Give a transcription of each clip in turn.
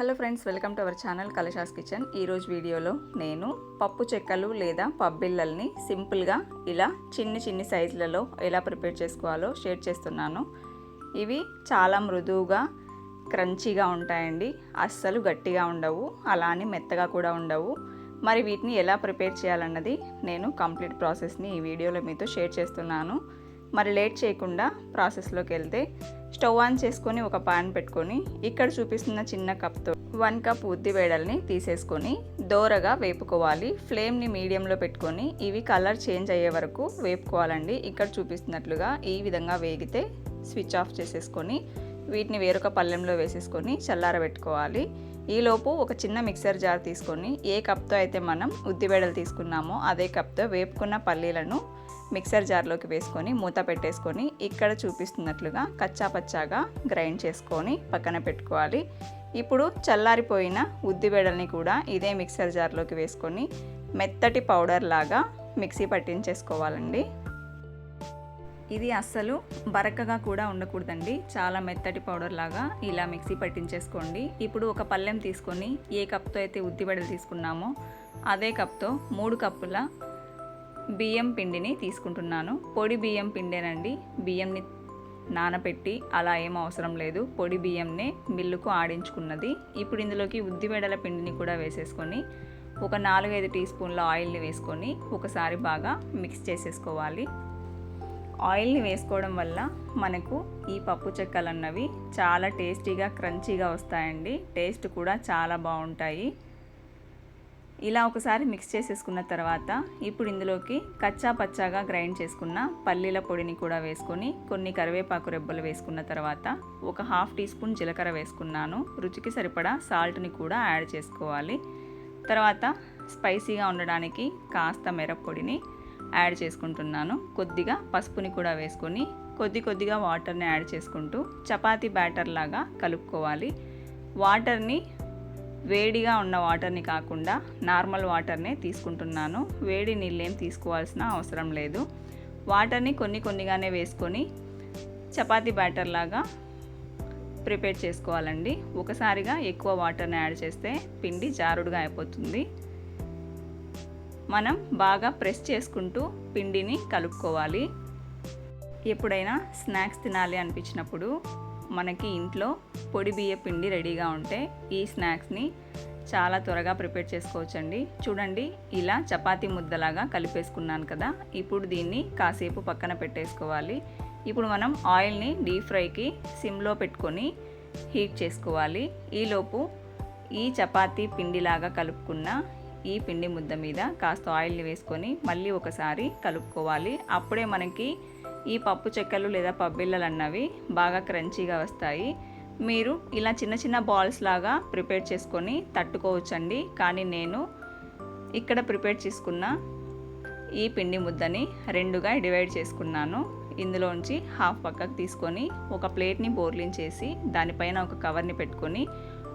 Hello friends welcome to our channel Kalasha's kitchen. ఈరోజు వీడియోలో నేను పప్పు చెక్కలు లేదా పబ్బిళ్ళల్ని సింపుల్గా ఇలా చిన్ని చిన్ని సైజులలో ఎలా ప్రిపేర్ చేసుకోవాలో షేర్ చేస్తున్నాను. ఇవి చాలా మృదువుగా క్రంచీగా ఉంటాయండి. అస్సలు గట్టిగా ఉండవు అలానే మెత్తగా కూడా ఉండవు. మరి వీటిని ఎలా ప్రిపేర్ చేయాలన్నది నేను కంప్లీట్ ప్రాసెస్ని ఈ వీడియోలో మీతో షేర్ చేస్తున్నాను. మరి లేట్ చేయకుండా ప్రాసెస్లోకి వెళ్తే స్టవ్ ఆన్ చేసుకొని ఒక పాన్ పెట్టుకొని ఇక్కడ చూపిస్తున్న చిన్న కప్తో వన్ కప్ ఉద్ది వేడల్ని తీసేసుకొని దోరగా వేపుకోవాలి. ఫ్లేమ్ని మీడియంలో పెట్టుకొని ఇవి కలర్ చేంజ్ అయ్యే వరకు వేపుకోవాలండి. ఇక్కడ చూపిస్తున్నట్లుగా ఈ విధంగా వేగితే స్విచ్ ఆఫ్ చేసేసుకొని వీటిని వేరొక పళ్ళెంలో వేసేసుకొని చల్లారబెట్టుకోవాలి. ఈలోపు ఒక చిన్న మిక్సర్ జార్ తీసుకొని ఏ కప్తో అయితే మనం ఉద్దిబేడలు తీసుకున్నామో అదే కప్తో వేపుకున్న పల్లీలను మిక్సర్ జార్లోకి వేసుకొని మూత పెట్టేసుకొని ఇక్కడ చూపిస్తున్నట్లుగా కచ్చా పచ్చాగా గ్రైండ్ చేసుకొని పక్కన పెట్టుకోవాలి. ఇప్పుడు చల్లారిపోయిన ఉద్దిబెడల్ని కూడా ఇదే మిక్సర్ జార్లోకి వేసుకొని మెత్తటి పౌడర్ లాగా మిక్సీ పట్టించేసుకోవాలండి. ఇది అస్సలు బరకగా కూడా ఉండకూడదండి. చాలా మెత్తటి పౌడర్ లాగా ఇలా మిక్సీ పట్టించేసుకోండి. ఇప్పుడు ఒక పళ్ళెం తీసుకొని ఏ కప్తో అయితే ఉద్దిబెడలు తీసుకున్నామో అదే కప్తో మూడు కప్పుల బియ్యం పిండిని తీసుకుంటున్నాను. పొడి బియ్యం పిండేనండి. బియ్యంని నానపెట్టి అలా ఏం అవసరం లేదు. పొడి బియ్యంనే మిల్లుకు ఆడించుకున్నది. ఇప్పుడు ఇందులోకి ఉద్దిబెడల పిండిని కూడా వేసేసుకొని ఒక నాలుగైదు టీ స్పూన్ల ఆయిల్ని వేసుకొని ఒకసారి బాగా మిక్స్ చేసేసుకోవాలి. ఆయిల్ని వేసుకోవడం వల్ల మనకు ఈ పప్పు చెక్కలు అన్నవి చాలా టేస్టీగా క్రంచీగా వస్తాయండి. టేస్ట్ కూడా చాలా బాగుంటాయి. ఇలా ఒకసారి మిక్స్ చేసేసుకున్న తర్వాత ఇప్పుడు ఇందులోకి కచ్చా పచ్చాగా గ్రైండ్ చేసుకున్న పల్లీల పొడిని కూడా వేసుకొని కొన్ని కరివేపాకు రెబ్బలు వేసుకున్న తర్వాత ఒక హాఫ్ టీ స్పూన్ జీలకర్ర వేసుకున్నాను. రుచికి సరిపడా సాల్ట్ని కూడా యాడ్ చేసుకోవాలి. తర్వాత స్పైసీగా ఉండడానికి కాస్త మిరప్పొడిని యాడ్ చేసుకుంటున్నాను. కొద్దిగా పసుపుని కూడా వేసుకొని కొద్ది కొద్దిగా వాటర్ని యాడ్ చేసుకుంటూ చపాతీ బ్యాటర్ లాగా కలుపుకోవాలి. వాటర్ని వేడిగా ఉన్న వాటర్ని కాకుండా నార్మల్ వాటర్నే తీసుకుంటున్నాను. వేడి నీళ్ళేం తీసుకోవాల్సిన అవసరం లేదు. వాటర్ని కొన్ని కొన్నిగానే వేసుకొని చపాతీ బ్యాటర్ లాగా ప్రిపేర్ చేసుకోవాలండి. ఒకసారిగా ఎక్కువ వాటర్ని యాడ్ చేస్తే పిండి జారుడుగా అయిపోతుంది. మనం బాగా ప్రెస్ చేసుకుంటూ పిండిని కలుపుకోవాలి. ఎప్పుడైనా స్నాక్స్ తినాలి అనిపించినప్పుడు మనకి ఇంట్లో పొడి బియ్య పిండి రెడీగా ఉంటే ఈ స్నాక్స్ని చాలా త్వరగా ప్రిపేర్ చేసుకోవచ్చండి. చూడండి ఇలా చపాతీ ముద్దలాగా కలిపేసుకున్నాను కదా ఇప్పుడు దీన్ని కాసేపు పక్కన పెట్టేసుకోవాలి. ఇప్పుడు మనం ఆయిల్ని డీప్ ఫ్రైకి సిమ్లో పెట్టుకొని హీట్ చేసుకోవాలి. ఈలోపు ఈ చపాతీ పిండిలాగా కలుపుకున్న ఈ పిండి ముద్ద మీద కాస్త ఆయిల్ని వేసుకొని మళ్ళీ ఒకసారి కలుపుకోవాలి. అప్పుడే మనకి ఈ పప్పు చెక్కలు లేదా పబ్బిళ్ళలు అన్నవి బాగా క్రంచీగా వస్తాయి. మీరు ఇలా చిన్న చిన్న బాల్స్ లాగా ప్రిపేర్ చేసుకొని తట్టుకోవచ్చండి. కానీ నేను ఇక్కడ ప్రిపేర్ చేసుకున్న ఈ పిండి ముద్దని రెండుగా డివైడ్ చేసుకున్నాను. ఇందులోంచి హాఫ్ పక్కకు తీసుకొని ఒక ప్లేట్ని బోర్లించేసి దానిపైన ఒక కవర్ని పెట్టుకొని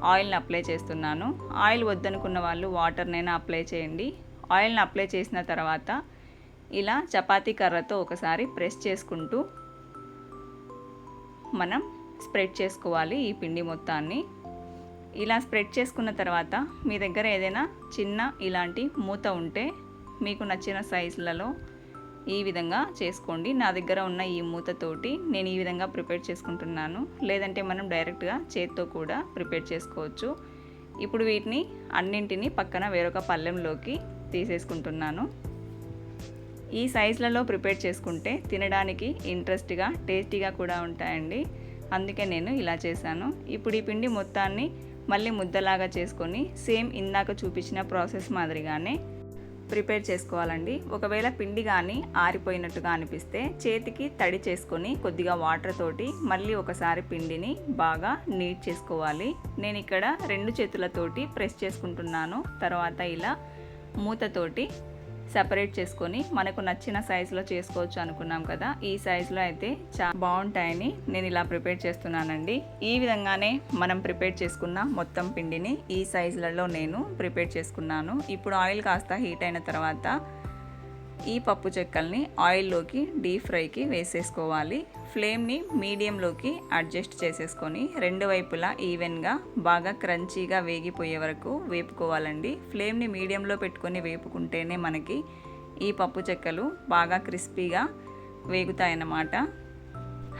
ఆయిల్ని అప్లై చేస్తున్నాను. ఆయిల్ వద్దనుకున్న వాళ్ళు వాటర్నైనా అప్లై చేయండి. ఆయిల్ని అప్లై చేసిన తర్వాత ఇలా చపాతీ కర్రతో ఒకసారి ప్రెస్ చేసుకుంటూ మనం స్ప్రెడ్ చేసుకోవాలి ఈ పిండి మొత్తాన్ని. ఇలా స్ప్రెడ్ చేసుకున్న తర్వాత మీ దగ్గర ఏదైనా చిన్న ఇలాంటి మూత ఉంటే మీకు నచ్చిన సైజులలో ఈ విధంగా చేసుకోండి. నా దగ్గర ఉన్న ఈ మూతతోటి నేను ఈ విధంగా ప్రిపేర్ చేసుకుంటున్నాను. లేదంటే మనం డైరెక్ట్గా చేత్తో కూడా ప్రిపేర్ చేసుకోవచ్చు. ఇప్పుడు వీటిని అన్నింటినీ పక్కన వేరొక పళ్ళెంలోకి తీసేసుకుంటున్నాను. ఈ సైజులలో ప్రిపేర్ చేసుకుంటే తినడానికి ఇంట్రెస్ట్గా టేస్టీగా కూడా ఉంటాయండి. అందుకే నేను ఇలా చేశాను. ఇప్పుడు ఈ పిండి మొత్తాన్ని మళ్ళీ ముద్దలాగా చేసుకొని సేమ్ ఇందాక చూపించిన ప్రాసెస్ మాదిరిగానే ప్రిపేర్ చేసుకోవాలండి. ఒకవేళ పిండి కానీ ఆరిపోయినట్టుగా అనిపిస్తే చేతికి తడి చేసుకొని కొద్దిగా వాటర్ తోటి మళ్ళీ ఒకసారి పిండిని బాగా నీట్ చేసుకోవాలి. నేను ఇక్కడ రెండు చేతులతోటి ప్రెస్ చేసుకుంటున్నాను. తర్వాత ఇలా మూతతోటి సపరేట్ చేసుకొని మనకు నచ్చిన సైజులో చేసుకోవచ్చు అనుకున్నాం కదా. ఈ సైజులో అయితే చాలా బాగుంటాయని నేను ఇలా ప్రిపేర్ చేస్తున్నానండి. ఈ విధంగానే మనం ప్రిపేర్ చేసుకున్న మొత్తం పిండిని ఈ సైజులలో నేను ప్రిపేర్ చేసుకున్నాను. ఇప్పుడు ఆయిల్ కాస్త హీట్ అయిన తర్వాత ఈ పప్పు చెక్కల్ని ఆయిల్లోకి డీప్ ఫ్రైకి వేసేసుకోవాలి. ఫ్లేమ్ని మీడియంలోకి అడ్జస్ట్ చేసేసుకొని రెండు వైపులా ఈవెన్గా బాగా క్రంచీగా వేగిపోయే వరకు వేపుకోవాలండి. ఫ్లేమ్ని మీడియంలో పెట్టుకొని వేపుకుంటేనే మనకి ఈ పప్పు చెక్కలు బాగా క్రిస్పీగా వేగుతాయన్నమాట.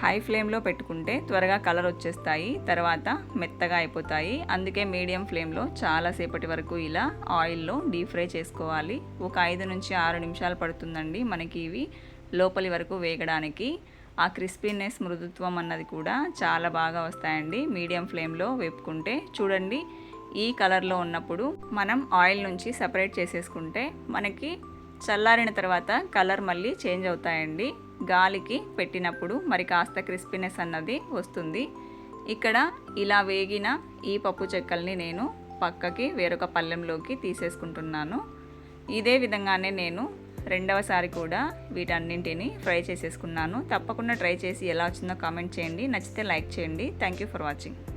హై ఫ్లేమ్లో పెట్టుకుంటే త్వరగా కలర్ వచ్చేస్తాయి తర్వాత మెత్తగా అయిపోతాయి. అందుకే మీడియం ఫ్లేమ్లో చాలాసేపటి వరకు ఇలా ఆయిల్లో డీప్ ఫ్రై చేసుకోవాలి. ఒక ఐదు నుంచి ఆరు నిమిషాలు పడుతుందండి మనకి ఇవి లోపలి వరకు వేగడానికి. ఆ క్రిస్పీనెస్ మృదుత్వం అన్నది కూడా చాలా బాగా వస్తాయండి. మీడియం ఫ్లేమ్లో వేపుకుంటే చూడండి ఈ కలర్లో ఉన్నప్పుడు మనం ఆయిల్ నుంచి సపరేట్ చేసేసుకుంటే మనకి చల్లారిన తర్వాత కలర్ మళ్ళీ చేంజ్ అవుతాయండి. గాలికి పెట్టినప్పుడు మరి కాస్త క్రిస్పీనెస్ అన్నది వస్తుంది. ఇక్కడ ఇలా వేగిన ఈ పప్పు చెక్కల్ని నేను పక్కకి వేరొక పళ్ళెంలోకి తీసేసుకుంటున్నాను. ఇదే విధంగానే నేను రెండవసారి కూడా వీటన్నింటిని ఫ్రై చేసేసుకున్నాను. తప్పకుండా ట్రై చేసి ఎలా వచ్చిందో కామెంట్ చేయండి. నచ్చితే లైక్ చేయండి. Thank you for watching.